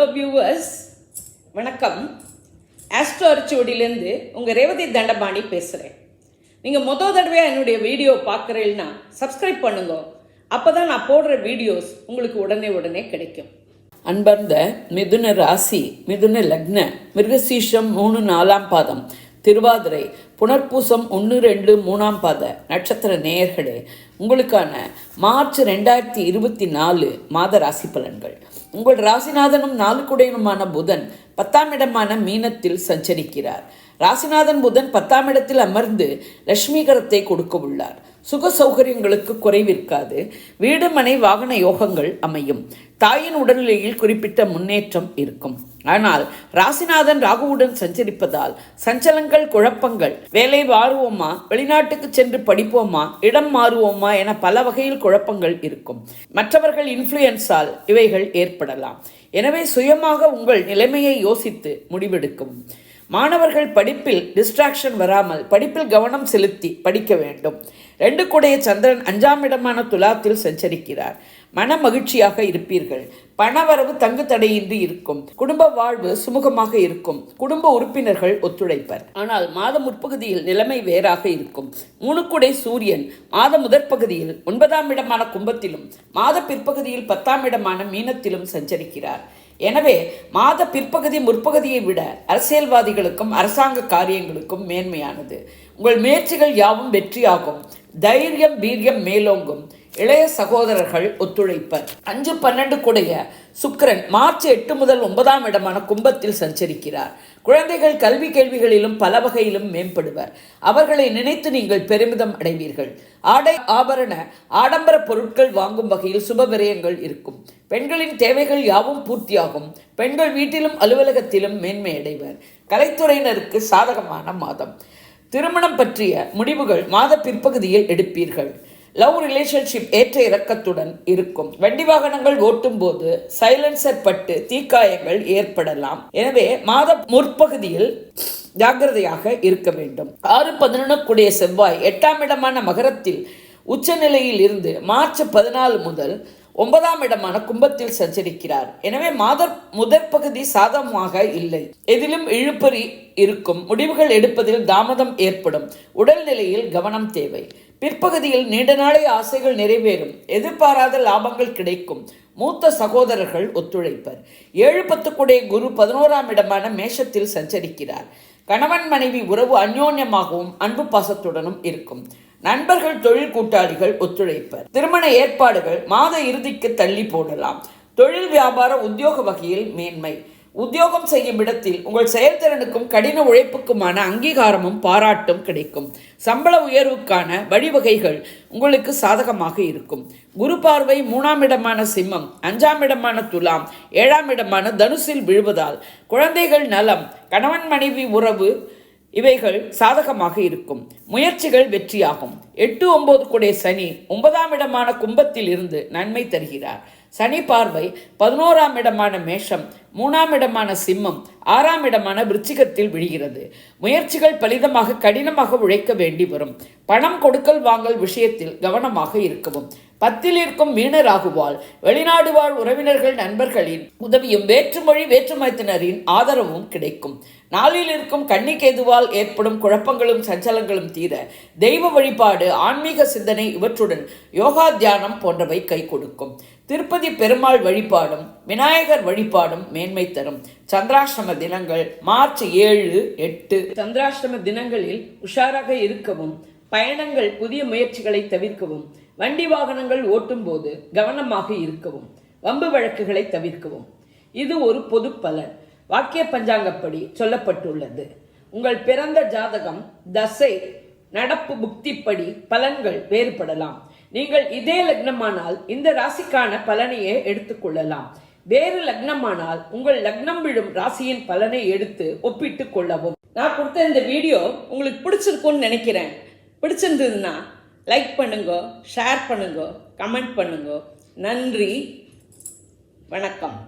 Hello viewers வணக்கம். Astro அரிச்சுவடியிலேருந்து உங்கள் ரேவதி தண்டபாணி பேசுகிறேன் நீங்கள் மொதல் தடவையாக என்னுடைய வீடியோ பார்க்குறீங்கன்னா சப்ஸ்கிரைப் பண்ணுங்க. அப்போ தான் நான் போடுற வீடியோஸ் உங்களுக்கு உடனே உடனே கிடைக்கும். அன்பர்ந்த மிதுன ராசி மிதுன லக்ன மிருகசீஷம் மூணு நாலாம் பாதம் திருவாதிரை புனர்பூசம் ஒன்று ரெண்டு மூணாம் பாத நட்சத்திர நேயர்களே உங்களுக்கான மார்ச் ரெண்டாயிரத்தி இருபத்தி நாலு மாத ராசி பலன்கள். உங்கள் ராசிநாதனும் நாலுக்குடையனுமான புதன் பத்தாம் இடமான மீனத்தில் சஞ்சரிக்கிறார். ராசிநாதன் புதன் பத்தாம் இடத்தில் அமர்ந்து லட்சுமிகரத்தை கொடுக்க உள்ளார். சுக சௌகரியங்களுக்கு குறைவிருக்காது. வீடு மனை வாகன யோகங்கள் அமையும். தாயின் உடல்நிலையில் குறிப்பிட்ட முன்னேற்றம் இருக்கும். ஆனால் ராசிநாதன் ராகுவுடன் சஞ்சரிப்பதால் சஞ்சலங்கள் குழப்பங்கள் வேலை வாருவோமா வெளிநாட்டுக்கு சென்று படிப்போமா இடம் மாறுவோமா என பல வகையில் குழப்பங்கள் இருக்கும். மற்றவர்கள் இன்ஃப்ளூயன்ஸால் இவைகள் ஏற்படலாம். எனவே சுயமாக உங்கள் நிலைமையை யோசித்து முடிவெடுக்கும். மாணவர்கள் படிப்பில் டிஸ்ட்ராக்ஷன் வராமல் படிப்பில் கவனம் செலுத்தி படிக்க வேண்டும். ரெண்டு கூடைய சந்திரன் அஞ்சாம் இடமான துலாத்தில் சஞ்சரிக்கிறார். மன மகிழ்ச்சியாக இருப்பீர்கள். பணவரவு தங்கு தடையின்றி இருக்கும். குடும்ப வாழ்வு சுமூகமாக இருக்கும். குடும்ப உறுப்பினர்கள் ஒத்துழைப்பர். ஆனால் மாத முற்பகுதியில் நிலைமை வேறாக இருக்கும். மூணுக்குடை சூரியன் மாத முதற்பகுதியில் ஒன்பதாம் இடமான கும்பத்திலும் மாத பிற்பகுதியில் பத்தாம் இடமான மீனத்திலும் சஞ்சரிக்கிறார். எனவே மாத பிற்பகுதி முற்பகுதியை விட அரசியல்வாதிகளுக்கும் அரசாங்க காரியங்களுக்கும் மேன்மையானது. உங்கள் முயற்சிகள் யாவும் வெற்றியாகும். தைரியம் வீரியம் மேலோங்கும். இளைய சகோதரர்கள் ஒத்துழைப்பர். அஞ்சு பன்னெண்டு கூடைய சுக்கிரன் மார்ச் எட்டு முதல் ஒன்பதாம் இடமான கும்பத்தில் சஞ்சரிக்கிறார். குழந்தைகள் கல்வி கேள்விகளிலும் பல வகையிலும் மேம்படுவர். அவர்களை நினைத்து நீங்கள் பெருமிதம் அடைவீர்கள். ஆடை ஆபரண ஆடம்பர பொருட்கள் வாங்கும் வகையில் சுப விரயங்கள் இருக்கும். பெண்களின் தேவைகள் யாவும் பூர்த்தியாகும். பெண்கள் வீட்டிலும் அலுவலகத்திலும் மேன்மை அடைவர் கலைத்துறையினருக்கு சாதகமான மாதம். திருமணம் பற்றிய முடிவுகள் மாத பிற்பகுதியில் எடுப்பீர்கள். லவ் ரிலேஷன்ஷிப் ஏற்ற இறக்கத்துடன் இருக்கும். வண்டி வாகனங்கள் ஓட்டும் போது சைலன்சர் பட்டு தீக்காயங்கள் ஏற்படலாம். எனவே மாத முற்பகுதியில் ஜாக்கிரதையாக இருக்க வேண்டும். ஆறு பதினொன்று கூடிய செவ்வாய் எட்டாம் இடமான மகரத்தில் உச்சநிலையில் இருந்து மார்ச் பதினாலு முதல் ஒன்பதாம் இடமான கும்பத்தில் சஞ்சரிக்கிறார். எனவே மாத முதற் பகுதி சாதகமாக இல்லை. எதிலும் இழுப்பறி இருக்கும். முடிவுகள் எடுப்பதில் தாமதம் ஏற்படும். உடல்நிலையில் கவனம் தேவை. பிற்பகுதியில் நீண்ட நாளை ஆசைகள் நிறைவேறும். எதிர்பாராத லாபங்கள் கிடைக்கும். மூத்த சகோதரர்கள் ஒத்துழைப்பர். ஏழு பத்துக்குடைய குரு பதினோராம் இடமான மேஷத்தில் சஞ்சரிக்கிறார். கணவன் மனைவி உறவு அந்யோன்யமாகவும் அன்பு பாசத்துடனும் இருக்கும். நண்பர்கள் தொழில் கூட்டாளிகள் ஒத்துழைப்பர். திருமண ஏற்பாடுகள் மாத இறுதிக்கு தள்ளி போடலாம். தொழில் வியாபார உத்தியோக வகையில் மேன்மை. உத்தியோகம் செய்யும் இடத்தில் உங்கள் செயல்திறனுக்கும் கடின உழைப்புக்குமான அங்கீகாரமும் பாராட்டும் கிடைக்கும். சம்பள உயர்வுக்கான வழிவகைகள் உங்களுக்கு சாதகமாக இருக்கும். குரு பார்வை மூணாம் இடமான சிம்மம் அஞ்சாம் இடமான துலாம் ஏழாம் இடமான தனுசில் விழுவதால் குழந்தைகள் நலம் கணவன் மனைவி உறவு இவைகள் சாதகமாக இருக்கும். முயற்சிகள் வெற்றியாகும். எட்டு ஒன்பது குடைய சனி ஒன்பதாம் இடமான கும்பத்தில் இருந்து நன்மை தருகிறார். சனி பார்வை பதினோராம் இடமான மேஷம் மூணாம் இடமான சிம்மம் ஆறாம் இடமான விருச்சிகத்தில் விழுகிறது. முயற்சிகள் பலிதமாக கடினமாக உழைக்க வேண்டி வரும். பணம் கொடுக்கல் வாங்கல் விஷயத்தில் கவனமாக இருக்கவும். பத்தில் இருக்கும் மீனராகுவால் வெளிநாடு வாழ் உறவினர்கள் நண்பர்களின் உதவியும் வேற்றுமொழி வேற்றுமயத்தினரின் ஆதரவும் கிடைக்கும். நாளில் இருக்கும் கன்னிக்கேதுவால் ஏற்படும் குழப்பங்களும் சஞ்சலங்களும் தீர தெய்வ வழிபாடு ஆன்மீக சிந்தனை இவற்றுடன் யோகா தியானம் போன்றவை கை கொடுக்கும். திருப்பதி பெருமாள் வழிபாடும் விநாயகர் வழிபாடும் மேன்மை தரும். சந்திராஷ்டம தினங்கள் மார்ச் ஏழு எட்டு. சந்திராஷ்டம தினங்களில் உஷாராக இருக்கவும் பயணங்கள் புதிய முயற்சிகளை தவிர்க்கவும் வண்டி வாகனங்கள் ஓட்டும் போது கவனமாக இருக்கவும் வம்பு வழக்குகளை தவிர்க்கவும். இது ஒரு பொது பலன். வாக்கிய பஞ்சாங்கப்படி சொல்லப்பட்டுள்ளது. உங்கள் பிறந்த ஜாதகம் தசை நடப்பு புக்திப்படி பலன்கள் வேறுபடலாம். நீங்கள் இதே லக்னமானால் இந்த ராசிக்கான பலனையே எடுத்துக்கொள்ளலாம் வேறு லக்னமானால் உங்கள் லக்னம் விழும் ராசியின் பலனை எடுத்து ஒப்பிட்டு கொள்ளவும். நான் கொடுத்த இந்த வீடியோ உங்களுக்கு பிடிச்சிருக்கும்னு நினைக்கிறேன். பிடிச்சிருந்ததுன்னா லைக் பண்ணுங்க ஷேர் பண்ணுங்க கமெண்ட் பண்ணுங்க. நன்றி வணக்கம்.